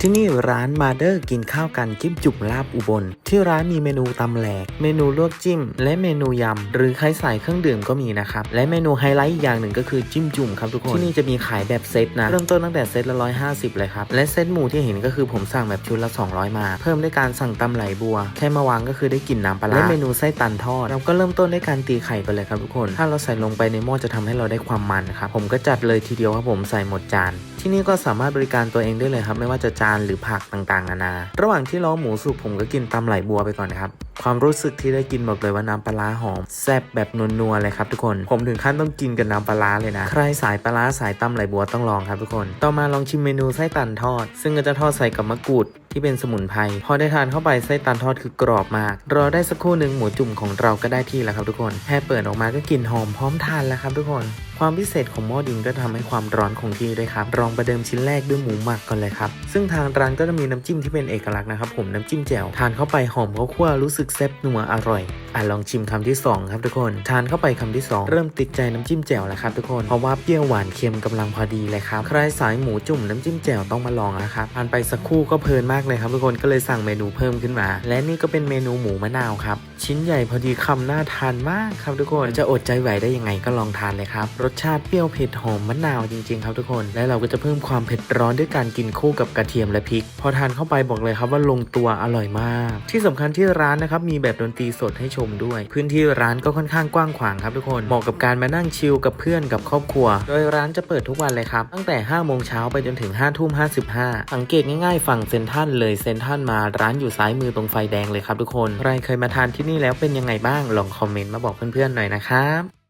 ที่นี่ร้านมาเดอร์กินข้าวกันจิ้มจุ่มลาบอุบล ที่ร้านมีเมนูตำแหลก เมนูลวกจิ้ม และเมนูยำ หรือใครใส่เครื่องดื่มก็มีนะครับ และเมนูไฮไลท์อีกอย่างหนึ่งก็คือจิ้มจุ่มครับทุกคน ที่นี่จะมีขายแบบเซตนะ เริ่มต้นตั้งแต่เซตละ150เลยครับ และเซตหมูที่เห็นก็คือผมสั่งแบบชุดละ 200 มา เพิ่มด้วยการสั่งตำไหลบัว แค่มาวางก็คือได้กลิ่นน้ำปลาและเมนูไส้ตันทอด เราก็เริ่มต้นด้วยการตีไข่ไปเลยครับทุกคน ถ้าเราใส่ลงไปในหม้อจะทำให้เราได้ความมันครับผมก็จัดเลยทีเดียวครับผมใส่หมดจาน ที่นี่ก็สามารถบริการตัวเองได้เลยครับ ไม่ว่าจะจานหรือผักต่างๆนานา ระหว่างที่รอหมูสุกผมก็กินตำไหลบัวไปก่อนนะครับ ความรู้สึกที่ได้กินบอกเลยว่าน้ำปลาร้าหอมแซ่บแบบนัวๆเลยครับทุกคน ผมถึงขั้นต้องกินกับน้ำปลาร้าเลยนะ ใครสายปลาร้าสายตำไหลบัวต้องลองครับทุกคน ต่อมาลองชิมเมนูไส้ตันทอด ซึ่งก็จะทอดใส่กับมะกรูดที่เป็นสมุนไพรพอได้ทานเข้าไปไส้ตันทอดคือกรอบมาก รอได้สักครู่หนึ่งหมูจุ่มของเราก็ได้ที่แล้วครับทุกคนแค่เปิดออกมาก็กลิ่นหอมพร้อมทานแล้วครับทุกคน ความพิเศษของหม้อดินก็ทำให้ความร้อนคงที่ด้วยครับลองประเดิมชิ้นแรกด้วยหมูหมักก่อนเลยครับซึ่งทางร้านก็จะมีน้ำจิ้มที่เป็นเอกลักษณ์นะครับผมน้ำจิ้มแจ่วทานเข้าไปหอมข้าวคั่วรู้สึกแซ่บนัวอร่อย อะลองชิมคำที่สองครับทุกคน ทานเข้าไปคำที่สองเริ่มติดใจน้ำจิ้มแจ่วแล้วครับทุกคนเพราะว่าเปรี้ยวหวานเค็มกำลังพอดีเลยครับใครสายหมูจุ่มน้ำจิ้มแจ่วต้องมาลองนะครับทานไปสักครู่ก็เพลินมากเลยครับทุกคนก็เลยสั่งเมนูเพิ่มขึ้นมา และนี่ก็เป็นเมนูหมูมะนาวครับชิ้นใหญ่พอดีคำน่าทานมากครับทุกคนจะอดใจไหวได้ยังไงก็ลองทานเลยครับรสชาติเปรี้ยวเผ็ดหอมมะนาวจริงๆครับทุกคน และเราก็จะเพิ่มความเผ็ดร้อนด้วยการกินคู่กับกระเทียมและพริก พอทานเข้าไปบอกเลยครับว่าลงตัวอร่อยมาก ที่สำคัญที่ร้านนะครับมีแบบดนตรีสดให้ชมด้วย พื้นที่ร้านก็ค่อนข้างกว้างขวางครับทุกคนเหมาะกับการมานั่งชิลกับเพื่อนกับครอบครัว โดยร้านจะเปิดทุกวันเลยครับ ตั้งแต่5โมงเช้าไปจนถึง5ทุ่ม55สังเกตง่ายๆ ฝั่งเซนทันเลยเซนทันมาร้านอยู่ซ้ายมือตรงไฟแดงเลยครับทุกคนใครเคยมาทานที่นี่แล้วเป็นยังไงบ้างลองคอมเมนต์มาบอกเพื่อนๆหน่อยนะครับ